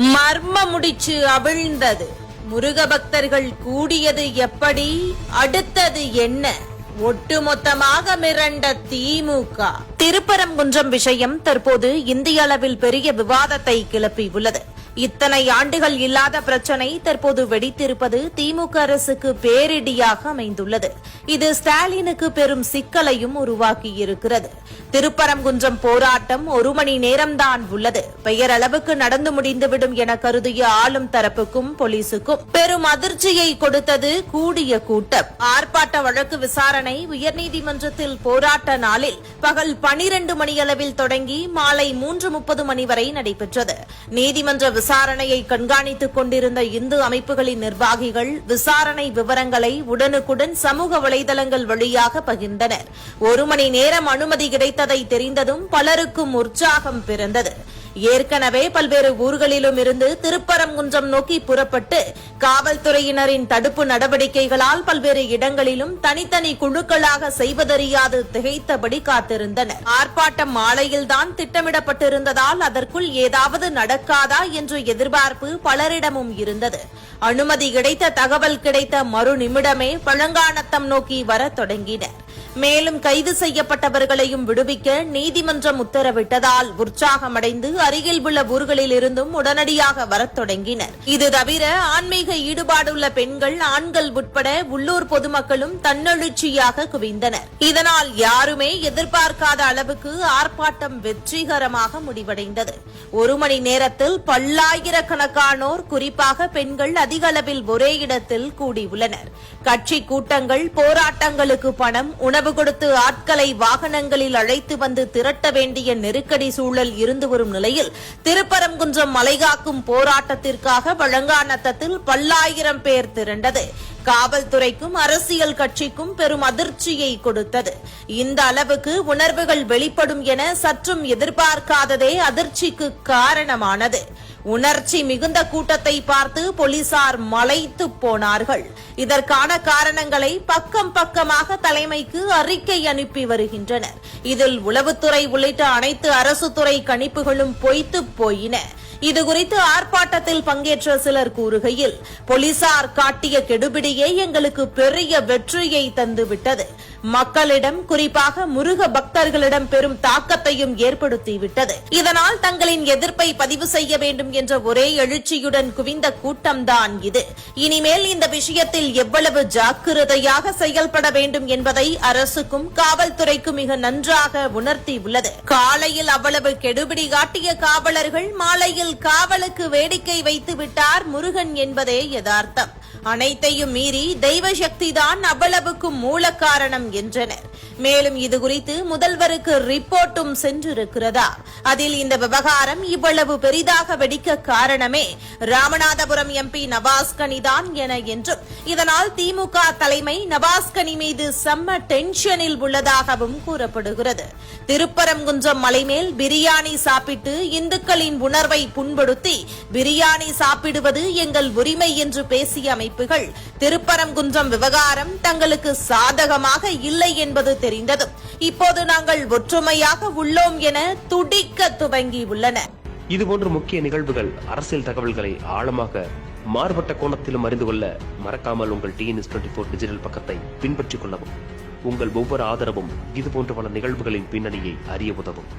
மர்ம முடிச்சு அவிழ்ந்தது. முருக பக்தர்கள் கூடியது எப்படி? அடுத்தது என்ன? ஒட்டுமொத்தமாக மிரண்ட திமுக. திருப்பரங்குன்றம் விஷயம் தற்போது இந்திய அளவில் பெரிய விவாதத்தை கிளப்பியுள்ளது. இத்தனை ஆண்டுகள் இல்லாத பிரச்சனை தற்போது வெடித்திருப்பது திமுக அரசுக்கு பேரிடியாக அமைந்துள்ளது. இது ஸ்டாலினுக்கு பெரும் சிக்கலையும் உருவாக்கியிருக்கிறது. திருப்பரங்குன்றம் போராட்டம் ஒரு மணி நேரம்தான் உள்ளது. பெயரளவுக்கு நடந்து முடிந்துவிடும் என கருதிய ஆளும் தரப்புக்கும் போலீசுக்கும் பெரும் அதிர்ச்சியை கொடுத்தது கூடிய கூட்டம். ஆர்ப்பாட்ட வழக்கு விசாரணை உயர்நீதிமன்றத்தில் போராட்ட நாளில் பகல் பனிரண்டு மணியளவில் தொடங்கி மாலை மூன்று முப்பது மணி வரை நடைபெற்றது. நீதிமன்ற விசாரணையை கண்காணித்துக் கொண்டிருந்த இந்து அமைப்புகளின் நிர்வாகிகள் விசாரணை விவரங்களை உடனுக்குடன் சமூக வலைதளங்கள் வழியாக பகிர்ந்தனர். ஒரு மணி நேரம் அனுமதி கிடைத்ததை தெரிந்ததும் பலருக்கும் உற்சாகம் பிறந்தது. ஏற்கனவே பல்வேறு ஊர்களிலும் இருந்து திருப்பரங்குன்றம் நோக்கி புறப்பட்டு காவல்துறையினரின் தடுப்பு நடவடிக்கைகளால் பல்வேறு இடங்களிலும் தனித்தனி குழுக்களாக செய்வதறியாது திகைத்தபடி காத்திருந்தனர். ஆர்ப்பாட்டம் மாலையில்தான் திட்டமிடப்பட்டிருந்ததால் அதற்குள் ஏதாவது நடக்காதா என்ற எதிர்பார்ப்பு பலரிடமும் இருந்தது. அனுமதி கிடைத்த தகவல் கிடைத்த மறு நிமிடமே பழங்கானத்தம் நோக்கி வரத் தொடங்கினர். மேலும் கைது செய்யப்பட்டவர்களையும் விடுவிக்க நீதிமன்றம் உத்தரவிட்டதால் உற்சாகமடைந்து அருகில் உள்ள ஊர்களில் இருந்தும் உடனடியாக வரத் தொடங்கினர். இது தவிர ஆன்மீக ஈடுபாடுள்ள பெண்கள் ஆண்கள் உட்பட உள்ளூர் பொதுமக்களும் தன்னெழுச்சியாக குவிந்தனர். இதனால் யாருமே எதிர்பார்க்காத அளவுக்கு ஆர்ப்பாட்டம் வெற்றிகரமாக முடிவடைந்தது. ஒரு மணி நேரத்தில் பல்லாயிரக்கணக்கானோர் குறிப்பாக பெண்கள் அதிக அளவில் ஒரே இடத்தில் கூடியுள்ளனர். கட்சி கூட்டங்கள் போராட்டங்களுக்கு பணம் உணவு கொடுத்து ஆட்களை வாகனங்களில் அழைத்து வந்து திரட்ட வேண்டிய நெருக்கடி சூழல் இருந்து வரும் நிலையில் திருப்பரங்குன்றம் மலைகாக்கும் போராட்டத்திற்காக வழங்காநத்தத்தில் பல்லாயிரம் பேர் திரண்டது. காவல்துறைக்கும் அரசியல் கட்சிக்கும் பெரும் அதிர்ச்சியை கொடுத்தது. இந்த அளவுக்கு உணர்வுகள் வெளிப்படும் என சற்றும் எதிர்பார்க்காததே அதிர்ச்சிக்கு காரணமானது. உணர்ச்சி மிகுந்த கூட்டத்தை பார்த்து போலீசார் மலைத்து போனார்கள். இதற்கான காரணங்களை பக்கம் பக்கமாக தலைமைக்கு அறிக்கை அனுப்பி வருகின்றனர். இதில் உளவுத்துறை உள்ளிட்ட அனைத்து அரசு துறை கணிப்புகளும் பொய்த்து போயின. இதுகுறித்து ஆர்ப்பாட்டத்தில் பங்கேற்ற சிலர் கூறுகையில் போலீசார் காட்டிய கெடுபிடியே எங்களுக்கு பெரிய வெற்றியை தந்துவிட்டது. மக்களிடம் குறிப்பாக முருக பக்தர்களிடம் பெரும் தாக்கத்தையும் ஏற்படுத்திவிட்டது. இதனால் தங்களின் எதிர்ப்பை பதிவு செய்ய வேண்டும் என்ற ஒரே எழுச்சியுடன் குவிந்த கூட்டம்தான் இது. இனிமேல் இந்த விஷயத்தில் எவ்வளவு ஜாக்கிரதையாக செயல்பட வேண்டும் என்பதை அரசுக்கும் காவல்துறைக்கும் மிக நன்றாக உணர்த்தியுள்ளது. காலையில் அவ்வளவு கெடுபிடி காட்டிய காவலர்கள் மாலையில் காவலுக்கு வேடிக்கை வைத்து விட்டார் முருகன் என்பதே யதார்த்தம். அனைத்தையும் மீறி தெய்வ சக்திதான் அவ்வளவுக்கும் மூல காரணம் என்றனர். மேலும் இது குறித்து முதல்வருக்கு ரிப்போர்ட்டும் சென்றிருக்கிறதா? அதில் இந்த விவகாரம் இவ்வளவு பெரிதாக வெடிக்க காரணமே ராமநாதபுரம் எம்பி நவாஸ்கனி தான் என என்றும் இதனால் திமுக தலைமை நவாஸ்கனி மீது செம்ம டென்ஷனில் உள்ளதாகவும் கூறப்படுகிறது. திருப்பரங்குன்றம் மலைமேல் பிரியாணி சாப்பிட்டு இந்துக்களின் உணர்வை புண்படுத்தி பிரியாணி சாப்பிடுவது எங்கள் உரிமை என்று பேசிய அமைப்புகள். திருப்பரங்குன்றம் விவகாரம் தங்களுக்கு சாதகமாக இல்லை என்பது தெரிந்தது. இப்போது நாங்கள் ஒற்றுமையாக உள்ளோம் என துடிக்க துவங்கியுள்ளன. இதுபோன்ற முக்கிய நிகழ்வுகள் அரசியல் தகவல்களை ஆழமாக மாறுபட்ட கோணத்திலும் அறிந்து கொள்ள மறக்காமல் உங்கள் டிஎன்எஸ் டுவெண்ட்டி ஃபோர் டிஜிட்டல் பக்கத்தை பின்பற்றிக் கொள்ளவும். உங்கள் ஒவ்வொரு ஆதரவும் இதுபோன்ற பல நிகழ்வுகளின் பின்னணியை அறிய உதவும்.